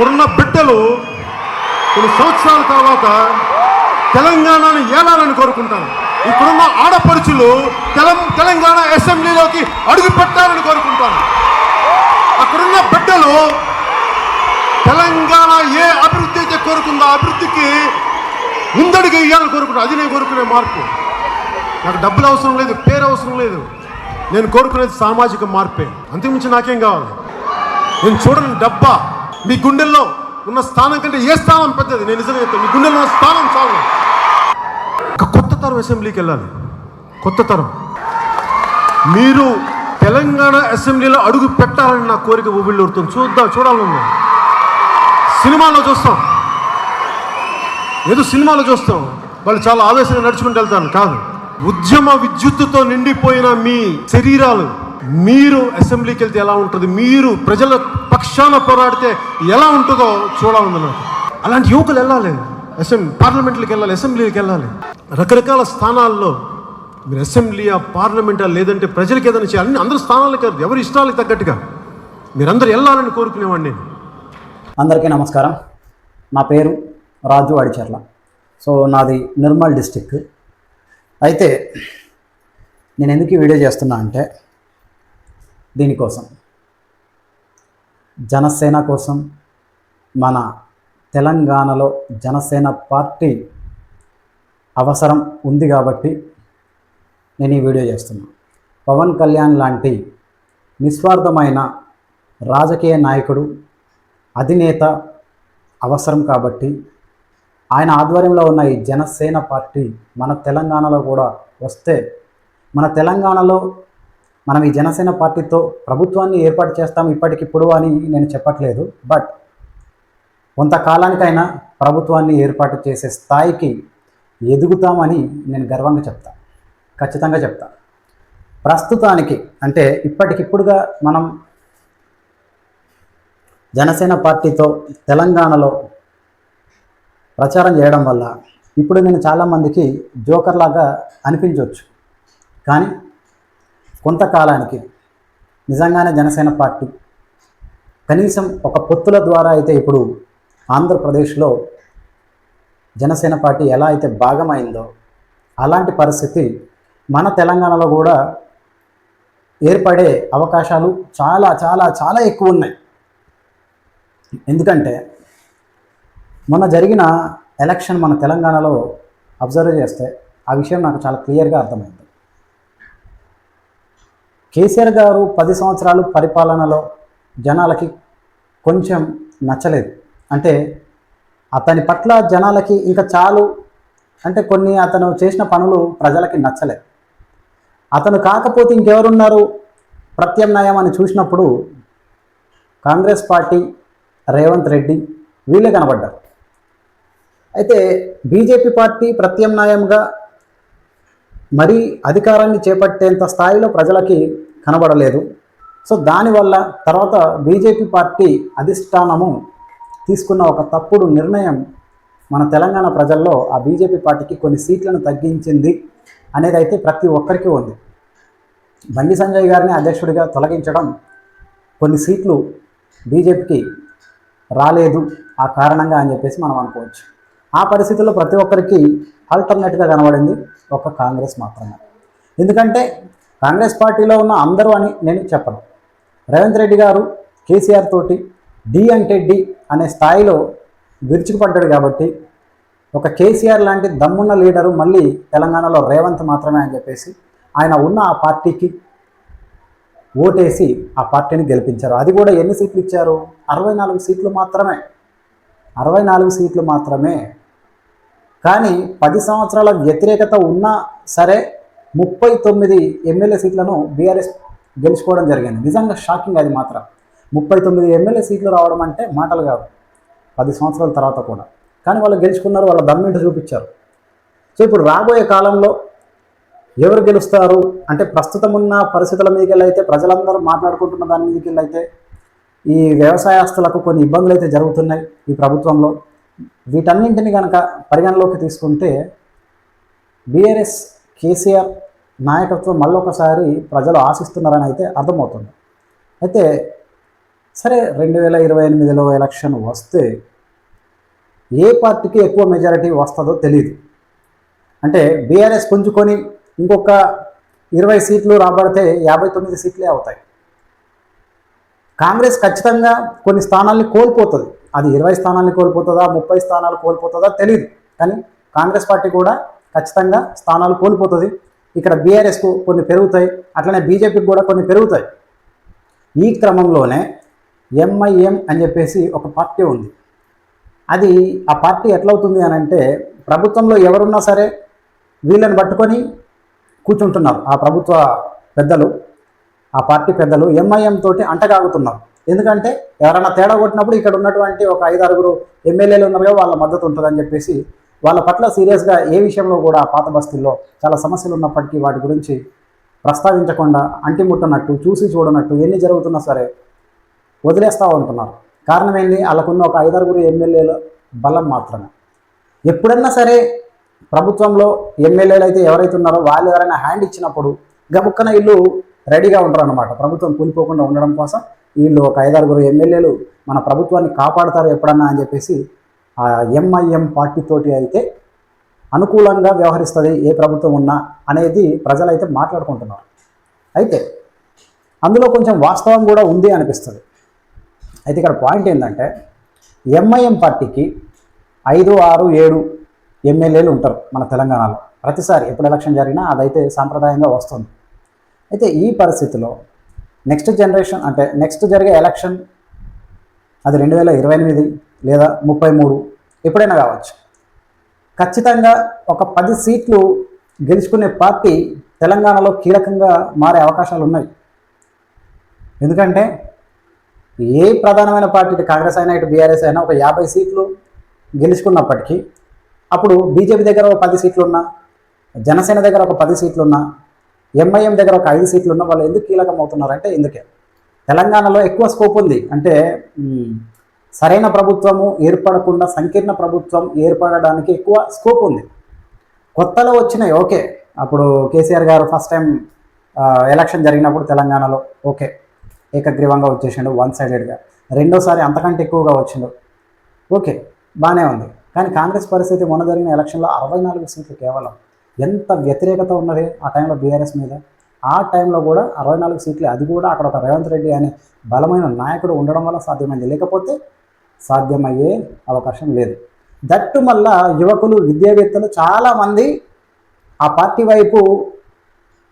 ఇప్పుడున్న బిడ్డలు కొన్ని సంవత్సరాల తర్వాత తెలంగాణను ఏలాలని కోరుకుంటాను ఇప్పుడున్న ఆడపడుచులు తెలంగాణ అసెంబ్లీలోకి అడుగు పెట్టాలని కోరుకుంటాను అక్కడున్న బిడ్డలు తెలంగాణ ఏ అభివృద్ధి అయితే కోరుకుందో అభివృద్ధికి ముందడుగు వేయాలని కోరుకుంటాను అది నేను కోరుకునే మార్పు. నాకు డబ్బులు అవసరం లేదు పేరు అవసరం లేదు. నేను కోరుకునేది సామాజిక మార్పే. అంతకుమించి నాకేం కావాలి? నేను చూడని డబ్బా. మీ గుండెల్లో ఉన్న స్థానం కంటే ఏ స్థానం పెద్దది? నేను నిజంగా చెప్తాను మీ గుండెల్లో ఉన్న స్థానం చాలు. ఒక కొత్త తరం అసెంబ్లీకి వెళ్ళాలి. కొత్త తరం. మీరు తెలంగాణ అసెంబ్లీలో అడుగు పెట్టాలని నా కోరిక ఊబిళ్ళూరుతుంది. చూద్దాం చూడాలని సినిమాలో చూస్తాం. ఏదో సినిమాలో చూస్తాం. వాళ్ళు చాలా ఆవేశంగా నడుచుకుంటూ వెళ్తాను కాదు. ఉద్యమ విద్యుత్తుతో నిండిపోయిన మీ శరీరాలు మీరు అసెంబ్లీకి వెళ్తే ఎలా ఉంటుంది? మీరు ప్రజల పక్షాన పోరాడితే ఎలా ఉంటుందో చూడాలంది నాకు. అలాంటి యువకులు వెళ్ళాలి. అసెంబ్లీ పార్లమెంట్కి వెళ్ళాలి అసెంబ్లీకి వెళ్ళాలి. రకరకాల స్థానాల్లో మీరు అసెంబ్లీయా పార్లమెంటా లేదంటే ప్రజలకి ఏదైనా చేయాలి. అన్ని అందరు స్థానాలకు కాదు ఎవరి ఇష్టాలకు తగ్గట్టుగా. మీరందరూ వెళ్ళాలని కోరుకునేవాడిని అందరికీ నమస్కారం. నా పేరు రాజు అడిచర్ల. సో నాది నిర్మల్ డిస్టిక్. అయితే నేను ఎందుకు వీడియో చేస్తున్నా అంటే దీనికోసం. జనసేన కోసం మన తెలంగాణలో జనసేన పార్టీ అవసరం ఉంది కాబట్టి నేను ఈ వీడియో చేస్తున్నా. పవన్ కళ్యాణ్ లాంటి నిస్వార్థమైన రాజకీయ నాయకుడు అధినేత అవసరం కాబట్టి ఆయన ఆధ్వర్యంలో ఉన్న ఈ జనసేన పార్టీ మన తెలంగాణలో కూడా వస్తే మన తెలంగాణలో మనం ఈ జనసేన పార్టీతో ప్రభుత్వాన్ని ఏర్పాటు చేస్తాం ఇప్పటికిప్పుడు అని నేను చెప్పట్లేదు బట్ కొంతకాలానికైనా ప్రభుత్వాన్ని ఏర్పాటు చేసే స్థాయికి ఎదుగుతామని నేను గర్వంగా చెప్తా ఖచ్చితంగా చెప్తా. ప్రస్తుతానికి అంటే ఇప్పటికిప్పుడుగా మనం జనసేన పార్టీతో తెలంగాణలో ప్రచారం చేయడం వల్ల ఇప్పుడు నేను చాలామందికి జోకర్లాగా అనిపించవచ్చు కానీ కొంతకాలానికి నిజంగానే జనసేన పార్టీ కనీసం ఒక పొత్తుల ద్వారా అయితే ఇప్పుడు ఆంధ్రప్రదేశ్లో జనసేన పార్టీ ఎలా అయితే భాగమైందో అలాంటి పరిస్థితి మన తెలంగాణలో కూడా ఏర్పడే అవకాశాలు చాలా చాలా చాలా ఎక్కువ ఉన్నాయి. ఎందుకంటే మొన్న జరిగిన ఎలక్షన్ మన తెలంగాణలో అబ్జర్వ్ చేస్తే ఆ విషయం నాకు చాలా క్లియర్గా అర్థమైంది. కేసీఆర్ గారు పది సంవత్సరాలు పరిపాలనలో జనాలకి కొంచెం నచ్చలేదు. అంటే అతని పట్ల జనాలకి ఇంకా చాలు అంటే కొన్ని అతను చేసిన పనులు ప్రజలకి నచ్చలేదు. అతను కాకపోతే ఇంకెవరున్నారు? ప్రత్యామ్నాయం అని చూసినప్పుడు కాంగ్రెస్ పార్టీ రేవంత్ రెడ్డి వీళ్ళే కనబడ్డారు. అయితే బీజేపీ పార్టీ ప్రత్యామ్నాయంగా మరీ అధికారాన్ని చేపట్టేంత స్థాయిలో ప్రజలకి కనబడలేదు. సో దానివల్ల తర్వాత బీజేపీ పార్టీ అధిష్టానము తీసుకున్న ఒక తప్పుడు నిర్ణయం మన తెలంగాణ ప్రజల్లో ఆ బీజేపీ పార్టీకి కొన్ని సీట్లను తగ్గించింది అనేది అయితే ప్రతి ఒక్కరికి ఉంది. బండి సంజయ్ గారిని అధ్యక్షుడిగా తొలగించడం కొన్ని సీట్లు బీజేపీకి రాలేదు. ఆ కారణంగా అని చెప్పేసి మనం అనుకోవచ్చు. ఆ పరిస్థితుల్లో ప్రతి ఒక్కరికి ఆల్టర్నేట్గా కనబడింది ఒక కాంగ్రెస్ మాత్రమే. ఎందుకంటే కాంగ్రెస్ పార్టీలో ఉన్న అందరూ అని నేను చెప్పను. రేవంత్ రెడ్డి గారు కేసీఆర్ తోటి డి అంటే డి అనే స్థాయిలో విరుచుకుపడ్డాడు కాబట్టి ఒక కేసీఆర్ లాంటి దమ్మున్న లీడరు మళ్ళీ తెలంగాణలో రేవంత్ మాత్రమే అని చెప్పేసి ఆయన ఉన్న ఆ పార్టీకి ఓటేసి ఆ పార్టీని గెలిపించారు. అది కూడా ఎన్ని సీట్లు ఇచ్చారు? అరవై నాలుగు సీట్లు మాత్రమే. అరవై నాలుగు సీట్లు మాత్రమే కానీ పది సంవత్సరాల వ్యతిరేకత ఉన్నా సరే ముప్పై తొమ్మిది ఎమ్మెల్యే సీట్లను బీఆర్ఎస్ గెలుచుకోవడం జరిగింది. నిజంగా షాకింగ్ అది మాత్రం. ముప్పై తొమ్మిది ఎమ్మెల్యే సీట్లు రావడం అంటే మాటలు కాదు. పది సంవత్సరాల తర్వాత కూడా. కానీ వాళ్ళు గెలుచుకున్నారు వాళ్ళ దమ్మింటి చూపించారు. సో ఇప్పుడు రాబోయే కాలంలో ఎవరు గెలుస్తారు? అంటే ప్రస్తుతం ఉన్న పరిస్థితుల మీదకి అయితే ప్రజలందరూ మాట్లాడుకుంటున్న దాని మీదకి అయితే ఈ వ్యవసాయస్తులకు కొన్ని ఇబ్బందులు అయితే జరుగుతున్నాయి ఈ ప్రభుత్వంలో. వీటన్నింటిని కనుక పరిగణలోకి తీసుకుంటే బీఆర్ఎస్ కేసీఆర్ నాయకత్వం మళ్ళొకసారి ప్రజలు ఆశిస్తున్నారని అయితే అర్థమవుతుంది. అయితే సరే రెండు వేల ఇరవై ఎనిమిదిలో ఎలక్షన్ వస్తే ఏ పార్టీకి ఎక్కువ మెజారిటీ వస్తుందో తెలియదు అంటే బీఆర్ఎస్ పుంజుకొని ఇంకొక ఇరవై సీట్లు రాబడితే యాభై తొమ్మిది సీట్లే అవుతాయి. కాంగ్రెస్ ఖచ్చితంగా కొన్ని స్థానాల్ని కోల్పోతుంది. అది ఇరవై స్థానాల్ని కోల్పోతుందా ముప్పై స్థానాలు కోల్పోతుందా తెలియదు కానీ కాంగ్రెస్ పార్టీ కూడా ఖచ్చితంగా స్థానాలు కోల్పోతుంది. ఇక్కడ బీఆర్ఎస్కు కొన్ని పెరుగుతాయి అట్లనే బీజేపీకి కూడా కొన్ని పెరుగుతాయి. ఈ క్రమంలోనే ఎంఐఎం అని చెప్పేసి ఒక పార్టీ ఉంది. అది ఆ పార్టీ ఎట్లవుతుంది అని అంటే ప్రభుత్వంలో ఎవరున్నా సరే వీళ్ళని పట్టుకొని కూర్చుంటున్నారు. ఆ ప్రభుత్వ పెద్దలు ఆ పార్టీ పెద్దలు ఎంఐఎం తోటి అంటగాగుతున్నారు. ఎందుకంటే ఎవరైనా తేడా కొట్టినప్పుడు ఇక్కడ ఉన్నటువంటి ఒక ఐదు ఆరుగురు ఎమ్మెల్యేలు ఉన్నారుగా వాళ్ళ మద్దతు ఉంటుందని చెప్పేసి వాళ్ళ పట్ల సీరియస్గా ఏ విషయంలో కూడా పాత బస్తీల్లో చాలా సమస్యలు ఉన్నప్పటికీ వాటి గురించి ప్రస్తావించకుండా అంటిముట్టనట్టు చూసి చూడనట్టు ఎన్ని జరుగుతున్నా సరే వదిలేస్తూ ఉంటున్నారు. కారణం ఏంటి వాళ్ళకున్న ఒక ఐదారుగురు ఎమ్మెల్యేల బలం మాత్రమే. ఎప్పుడన్నా సరే ప్రభుత్వంలో ఎమ్మెల్యేలు అయితే ఎవరైతే ఉన్నారో వాళ్ళు ఎవరైనా హ్యాండ్ ఇచ్చినప్పుడు గబుక్కన ఇల్లు రెడీగా ఉంటారు అనమాట ప్రభుత్వం కూలిపోకుండా ఉండడం కోసం వీళ్ళు ఒక ఐదారుగురు ఎమ్మెల్యేలు మన ప్రభుత్వాన్ని కాపాడతారు ఎప్పుడన్నా అని చెప్పేసి ఆ ఎంఐఎం పార్టీతోటి అయితే అనుకూలంగా వ్యవహరిస్తుంది ఏ ప్రభుత్వం ఉన్నా అనేది ప్రజలైతే మాట్లాడుకుంటున్నారు. అయితే అందులో కొంచెం వాస్తవం కూడా ఉంది అనిపిస్తుంది. అయితే ఇక్కడ పాయింట్ ఏంటంటే ఎంఐఎం పార్టీకి ఐదు ఆరు ఏడు ఎమ్మెల్యేలు ఉంటారు మన తెలంగాణలో. ప్రతిసారి ఎప్పుడు ఎలక్షన్ జరిగినా అదైతే సాంప్రదాయంగా వస్తుంది. అయితే ఈ పరిస్థితిలో నెక్స్ట్ జనరేషన్ అంటే నెక్స్ట్ జరిగే ఎలక్షన్ అది రెండు వేల ఇరవై ఎనిమిది లేదా ముప్పై మూడు ఎప్పుడైనా కావచ్చు. ఖచ్చితంగా ఒక పది సీట్లు గెలుచుకునే పార్టీ తెలంగాణలో కీలకంగా మారే అవకాశాలు ఉన్నాయి. ఎందుకంటే ఏ ప్రధానమైన పార్టీ ఇటు కాంగ్రెస్ అయినా ఇటు బీఆర్ఎస్ అయినా ఒక యాభై సీట్లు గెలుచుకున్నప్పటికీ అప్పుడు బీజేపీ దగ్గర ఒక పది సీట్లు ఉన్నా జనసేన దగ్గర ఒక పది సీట్లు ఉన్నా ఎంఐఎం దగ్గర ఒక ఐదు సీట్లు ఉన్న వాళ్ళు ఎందుకు కీలకం అవుతున్నారంటే ఇందుకే తెలంగాణలో ఎక్కువ స్కోప్ ఉంది. అంటే సరైన ప్రభుత్వము ఏర్పడకుండా సంకీర్ణ ప్రభుత్వం ఏర్పడడానికి ఎక్కువ స్కోప్ ఉంది. కొత్తలో వచ్చినాయి ఓకే. అప్పుడు కేసీఆర్ గారు ఫస్ట్ టైం ఎలక్షన్ జరిగినప్పుడు తెలంగాణలో ఓకే. ఏకగ్రీవంగా వచ్చేసిండు వన్ సైడెడ్గా రెండోసారి అంతకంటే ఎక్కువగా వచ్చిండు ఓకే. బాగానే ఉంది. కానీ కాంగ్రెస్ పరిస్థితి మొన్న జరిగిన ఎలక్షన్లో అరవై నాలుగు సీట్లు కేవలం ఎంత వ్యతిరేకత ఉన్నది ఆ టైంలో బీఆర్ఎస్ మీద? ఆ టైంలో కూడా అరవై నాలుగు సీట్లు. అది కూడా అక్కడ ఒక రేవంత్ రెడ్డి అనే బలమైన నాయకుడు ఉండడం వల్ల సాధ్యమైంది. లేకపోతే సాధ్యమయ్యే అవకాశం లేదు. దట్టు మళ్ళా యువకులు విద్యావేత్తలు చాలామంది ఆ పార్టీ వైపు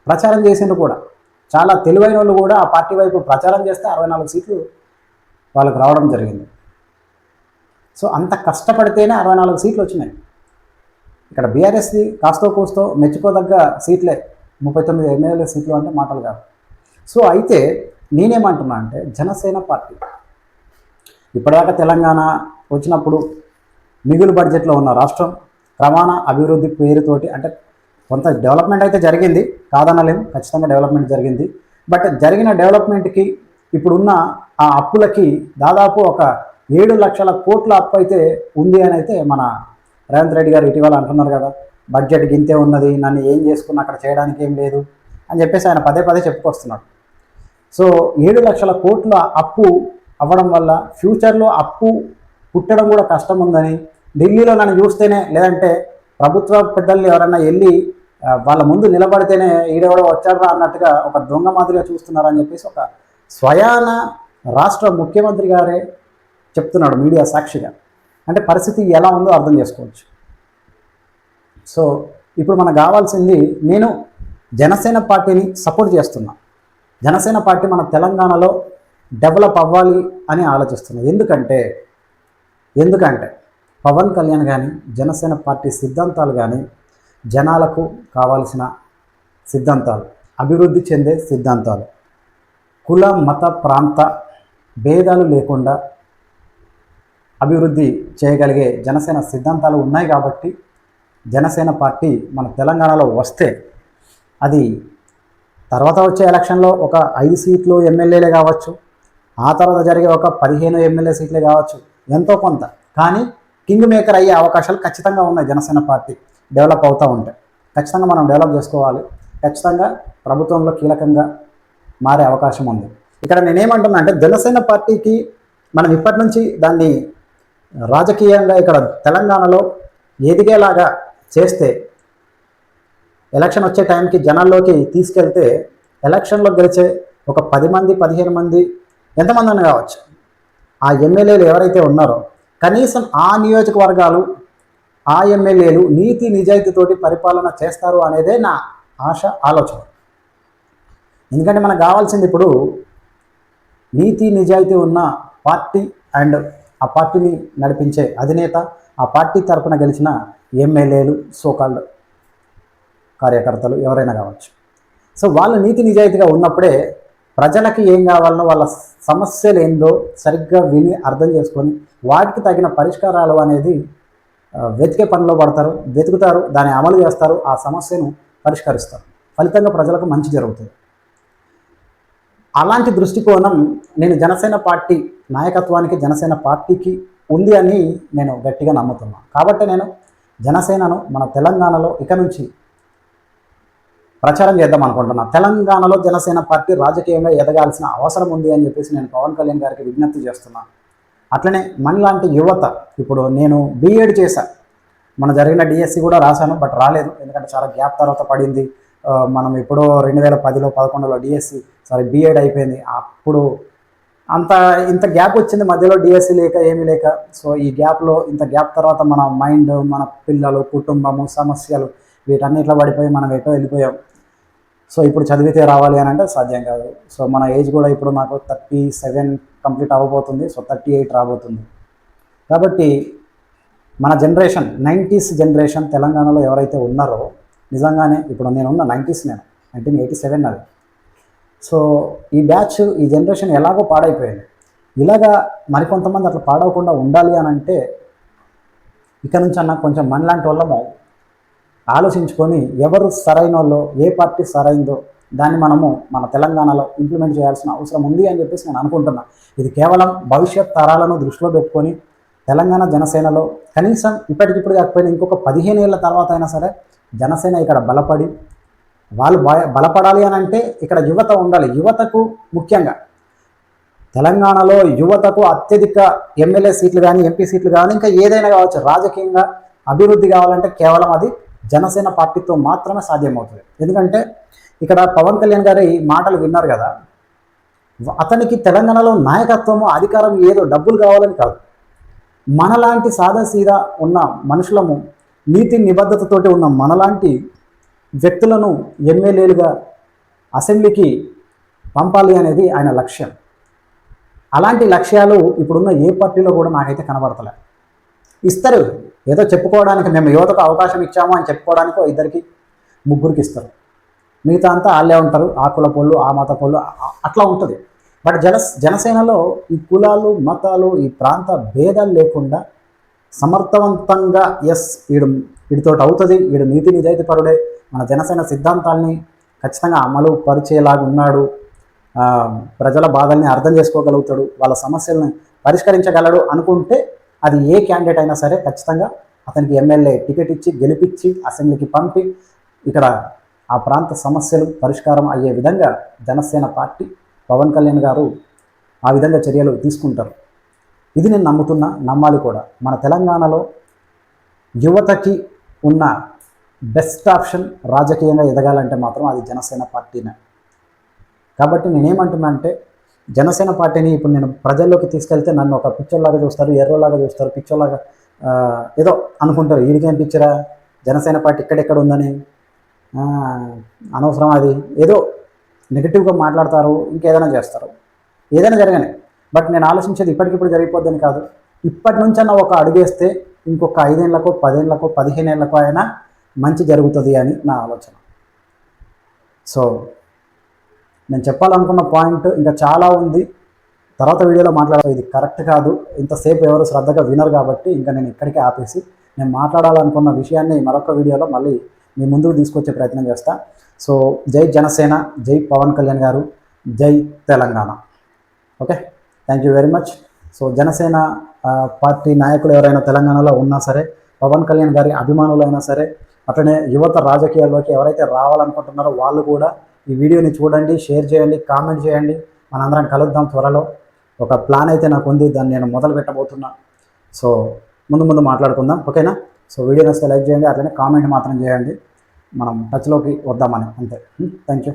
ప్రచారం చేసిండ్రు కూడా. చాలా తెలివైన వాళ్ళు కూడా ఆ పార్టీ వైపు ప్రచారం చేస్తే అరవై నాలుగు సీట్లు వాళ్ళకి రావడం జరిగింది. సో అంత కష్టపడితేనే అరవై నాలుగు సీట్లు వచ్చినాయి. ఇక్కడ బీఆర్ఎస్ది కాస్తో కూస్తో మెచ్చుకోదగ్గ సీట్లే. ముప్పై తొమ్మిది ఎమ్మెల్యే సీట్లు అంటే మాటలు కాదు. సో అయితే నేనేమంటున్నా అంటే జనసేన పార్టీ ఇప్పటిదాకా తెలంగాణ వచ్చినప్పుడు మిగులు బడ్జెట్లో ఉన్న రాష్ట్రం రవాణా అభివృద్ధి పేరుతోటి అంటే కొంత డెవలప్మెంట్ అయితే జరిగింది కాదనలేము ఖచ్చితంగా డెవలప్మెంట్ జరిగింది. బట్ జరిగిన డెవలప్మెంట్కి ఇప్పుడున్న ఆ అప్పులకి దాదాపు ఒక ఏడు లక్షల కోట్ల అప్పు అయితే ఉంది అని అయితే మన రేవంత్ రెడ్డి గారు ఇటీవల అంటున్నారు కదా బడ్జెట్ గింతే ఉన్నది నన్ను ఏం చేసుకున్నా అక్కడ చేయడానికి ఏం లేదు అని చెప్పేసి ఆయన పదే పదే చెప్పుకొస్తున్నాడు. సో ఏడు లక్షల కోట్ల అప్పు అవ్వడం వల్ల ఫ్యూచర్లో అప్పు పుట్టడం కూడా కష్టం ఉందని ఢిల్లీలో నన్ను చూస్తేనే లేదంటే ప్రభుత్వ పెద్దల్ని ఎవరన్నా వెళ్ళి వాళ్ళ ముందు నిలబడితేనే ఈడెవడో వచ్చారా అన్నట్టుగా ఒక దొంగ మాదిరిగా చూస్తున్నారని చెప్పేసి ఒక స్వయాన రాష్ట్ర ముఖ్యమంత్రి గారే చెప్తున్నాడు మీడియా సాక్షిగా. అంటే పరిస్థితి ఎలా ఉందో అర్థం చేసుకోవచ్చు. సో ఇప్పుడు మనకు కావాల్సింది నేను జనసేన పార్టీని సపోర్ట్ చేస్తున్నా. జనసేన పార్టీ మన తెలంగాణలో డెవలప్ అవ్వాలి అని ఆలోచిస్తున్నా. ఎందుకంటే ఎందుకంటే పవన్ కళ్యాణ్ కానీ జనసేన పార్టీ సిద్ధాంతాలు కానీ జనాలకు కావాల్సిన సిద్ధాంతాలు అభివృద్ధి చెందే సిద్ధాంతాలు కుల మత ప్రాంత భేదాలు లేకుండా అభివృద్ధి చేయగలిగే జనసేన సిద్ధాంతాలు ఉన్నాయి కాబట్టి జనసేన పార్టీ మన తెలంగాణలో వస్తే అది తర్వాత వచ్చే ఎలక్షన్లో ఒక ఐదు సీట్లు ఎమ్మెల్యేలే కావచ్చు ఆ తర్వాత జరిగే ఒక పదిహేను ఎమ్మెల్యే సీట్లే కావచ్చు ఎంతో కొంత. కానీ కింగ్ మేకర్ అయ్యే అవకాశాలు ఖచ్చితంగా ఉన్నాయి జనసేన పార్టీ డెవలప్ అవుతూ ఉంటాయి ఖచ్చితంగా మనం డెవలప్ చేసుకోవాలి. ఖచ్చితంగా ప్రభుత్వంలో కీలకంగా మారే అవకాశం ఉంది. ఇక్కడ నేనేమంటున్నా అంటే జనసేన పార్టీకి మనం ఇప్పటి నుంచి దాన్ని రాజకీయంగా ఇక్కడ తెలంగాణలో ఎదిగేలాగా చేస్తే ఎలక్షన్ వచ్చే టైంకి జనాల్లోకి తీసుకెళ్తే ఎలక్షన్లో గెలిచే ఒక పది మంది పదిహేను మంది ఎంతమంది అని కావచ్చు. ఆ ఎమ్మెల్యేలు ఎవరైతే ఉన్నారో కనీసం ఆ నియోజకవర్గాలు ఆ ఎమ్మెల్యేలు నీతి నిజాయితీతోటి పరిపాలన చేస్తారు అనేదే నా ఆశ ఆలోచన. ఎందుకంటే మనకు కావాల్సింది ఇప్పుడు నీతి నిజాయితీ ఉన్న పార్టీ అండ్ ఆ పార్టీని నడిపించే అధినేత ఆ పార్టీ తరపున గెలిచిన ఎమ్మెల్యేలు సోకాల్డ్ కార్యకర్తలు ఎవరైనా కావచ్చు. సో వాళ్ళు నీతి నిజాయితీగా ఉన్నప్పుడే ప్రజలకి ఏం కావాలనో వాళ్ళ సమస్యలు ఏందో సరిగ్గా విని అర్థం చేసుకొని వాటికి తగిన పరిష్కారాలు అనేది వెతికే పనిలో పడతారు వెతుకుతారు దాన్ని అమలు చేస్తారు ఆ సమస్యను పరిష్కరిస్తారు. ఫలితంగా ప్రజలకు మంచి జరుగుతుంది. అలాంటి దృష్టికోణం నేను జనసేన పార్టీ నాయకత్వానికి జనసేన పార్టీకి ఉంది అని నేను గట్టిగా నమ్ముతున్నాను కాబట్టి నేను జనసేనను మన తెలంగాణలో ఇక నుంచి ప్రచారం చేద్దాం అనుకుంటున్నా. తెలంగాణలో జనసేన పార్టీ రాజకీయంగా ఎదగాల్సిన అవసరం ఉంది అని చెప్పేసి నేను పవన్ కళ్యాణ్ గారికి విజ్ఞప్తి చేస్తున్నాను అట్లనే మనలాంటి యువత ఇప్పుడు నేను బీఎడ్ చేశా. మన జరిగిన డిఎస్సి కూడా రాశాను బట్ రాలేదు. ఎందుకంటే చాలా గ్యాప్ తర్వాత పడింది. మనం ఎప్పుడో రెండు వేల పదిలో పదకొండులో డిఎస్సి సారీ బీఎడ్ అయిపోయింది. అప్పుడు అంత ఇంత గ్యాప్ వచ్చింది మధ్యలో డిఎస్సి లేక ఏమీ లేక. సో ఈ గ్యాప్లో ఇంత గ్యాప్ తర్వాత మన మైండ్ మన పిల్లలు కుటుంబము సమస్యలు వీటన్నిట్లో పడిపోయి మనం ఎటో వెళ్ళిపోయాం. సో ఇప్పుడు చదివితే రావాలి అని అంటే సాధ్యం కాదు. సో మన ఏజ్ కూడా ఇప్పుడు నాకు థర్టీ సెవెన్ కంప్లీట్ అవ్వబోతుంది. సో థర్టీ ఎయిట్ రాబోతుంది. కాబట్టి మన జనరేషన్ నైంటీస్ జనరేషన్ తెలంగాణలో ఎవరైతే ఉన్నారో నిజంగానే ఇప్పుడు నేనున్న నైంటీస్ నేను నైన్టీన్ ఎయిటీ సెవెన్ అది సో ఈ బ్యాచ్ ఈ జనరేషన్ ఎలాగో పాడైపోయింది. ఇలాగా మరికొంతమంది అట్లా పాడవకుండా ఉండాలి అని అంటే ఇక నుంచి అన్న కొంచెం మనలాంటి వాళ్ళము ఆలోచించుకొని ఎవరు సరైన వాళ్ళో ఏ పార్టీ సరైందో దాన్ని మనము మన తెలంగాణలో ఇంప్లిమెంట్ చేయాల్సిన అవసరం ఉంది అని చెప్పేసి నేను అనుకుంటున్నా. ఇది కేవలం భవిష్యత్ తరాలను దృష్టిలో పెట్టుకొని తెలంగాణ జనసేనలో కనీసం ఇప్పటికిప్పుడు కాకపోయినా ఇంకొక పదిహేను ఏళ్ళ తర్వాత అయినా సరే జనసేన ఇక్కడ బలపడి వాళ్ళు బలపడాలి అని అంటే ఇక్కడ యువత ఉండాలి. యువతకు ముఖ్యంగా తెలంగాణలో యువతకు అత్యధిక ఎమ్మెల్యే సీట్లు కానీ ఎంపీ సీట్లు కానీ ఇంకా ఏదైనా కావచ్చు రాజకీయంగా అభివృద్ధి కావాలంటే కేవలం అది జనసేన పార్టీతో మాత్రమే సాధ్యమవుతుంది. ఎందుకంటే ఇక్కడ పవన్ కళ్యాణ్ గారి మాటలు విన్నారు కదా అతనికి తెలంగాణలో నాయకత్వము అధికారం ఏదో డబ్బులు కావాలని కాదు. మనలాంటి సాదాసీదా ఉన్న మనుషులము నీతి నిబద్ధతతోటి ఉన్న మనలాంటి వ్యక్తులను ఎమ్మెల్యేలుగా అసెంబ్లీకి పంపాలి అనేది ఆయన లక్ష్యం. అలాంటి లక్ష్యాలు ఇప్పుడున్న ఏ పార్టీలో కూడా నాకైతే కనబడతలే. ఇస్తారు. ఏదో చెప్పుకోవడానికి మేము యువతకు అవకాశం ఇచ్చాము అని చెప్పుకోవడానికి ఇద్దరికి ముగ్గురికి ఇస్తారు. మిగతా అంతా వాళ్ళే ఉంటారు. ఆ కుల పొళ్ళు ఆ మత పొళ్ళు అట్లా ఉంటుంది. బట్ జన జనసేనలో ఈ కులాలు మతాలు ఈ ప్రాంత భేదాలు లేకుండా సమర్థవంతంగా ఎస్ వీడు వీడితోటి అవుతుంది వీడు నీతి నిజాయితీ పరుడే మన జనసేన సిద్ధాంతాల్ని ఖచ్చితంగా అమలు పరిచేలాగా ఉన్నాడు. ప్రజల బాధల్ని అర్థం చేసుకోగలుగుతాడు. వాళ్ళ సమస్యలను పరిష్కరించగలడు అనుకుంటే అది ఏ క్యాండిడేట్ అయినా సరే ఖచ్చితంగా అతనికి ఎమ్మెల్యే టికెట్ ఇచ్చి గెలిపించి అసెంబ్లీకి పంపి ఇక్కడ ఆ ప్రాంత సమస్యలు పరిష్కారం అయ్యే విధంగా జనసేన పార్టీ పవన్ కళ్యాణ్ గారు ఆ విధంగా చర్యలు తీసుకుంటారు. ఇది నేను నమ్ముతున్నా నమ్మాలి కూడా. మన తెలంగాణలో యువతకి ఉన్న బెస్ట్ ఆప్షన్ రాజకీయంగా ఎదగాలంటే మాత్రం అది జనసేన పార్టీనే. కాబట్టి నేనేమంటున్నా అంటే జనసేన పార్టీని ఇప్పుడు నేను ప్రజల్లోకి తీసుకెళ్తే నన్ను ఒక పిక్చర్లాగా చూస్తారు ఎర్రోలాగా చూస్తారు పిక్చర్లాగా ఏదో అనుకుంటారు. వీడికేం పిక్చరా జనసేన పార్టీ ఇక్కడెక్కడ ఉందని? అనవసరం అది. ఏదో నెగిటివ్గా మాట్లాడతారు ఇంకేదైనా చేస్తారు. ఏదైనా జరగని. బట్ నేను ఆలోచించేది ఇప్పటికిప్పుడు జరిగిపోద్దని కాదు. ఇప్పటి నుంచన్నా ఒక అడుగేస్తే ఇంకొక ఐదేళ్ళకో పదేళ్ళకో పదిహేను ఏళ్ళకో అయినా మంచి జరుగుతుంది అని నా ఆలోచన. సో నేను చెప్పాలనుకున్న పాయింట్ ఇంకా చాలా ఉంది. తర్వాత వీడియోలో మాట్లాడాలి ఇది కరెక్ట్ కాదు. ఇంతసేపు ఎవరు శ్రద్ధగా వినరు కాబట్టి ఇంకా నేను ఇక్కడికే ఆపేసి నేను మాట్లాడాలనుకున్న విషయాన్ని మరొక వీడియోలో మళ్ళీ మీ ముందుకు తీసుకొచ్చే ప్రయత్నం చేస్తా. సో జై జనసేన జై Pawan Kalyan garu Jai Telangana. Okay? Thank you very much. So Janasena party నాయకులు ఎవరైనా తెలంగాణలో ఉన్నా సరే పవన్ కళ్యాణ్ గారి అభిమానులైనా సరే అట్లనే యువత రాజకీయాల్లోకి ఎవరైతే రావాలనుకుంటున్నారో వాళ్ళు కూడా ఈ వీడియోని చూడండి షేర్ చేయండి కామెంట్ చేయండి. మనందరం కలుద్దాం త్వరలో. ఒక ప్లాన్ అయితే నాకు ఉంది దాన్ని నేను మొదలు పెట్టబోతున్నా. సో ముందు ముందు మాట్లాడుకుందాం ఓకేనా? సో వీడియో నచ్చితే లైక్ చేయండి అట్లనే కామెంట్ మాత్రం చేయండి. మనం టచ్లోకి వద్దామని అంతే. Thank you.